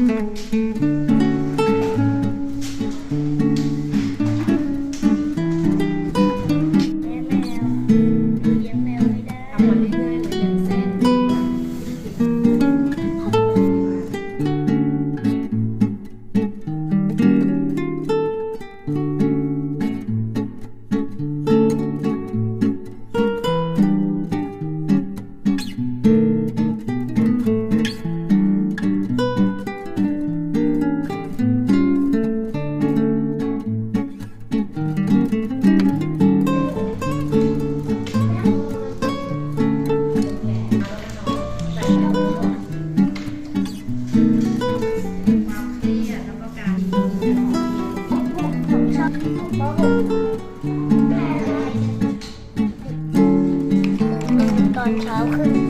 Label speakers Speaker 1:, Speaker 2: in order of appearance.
Speaker 1: Thank you. ตอนเช้าขึ้น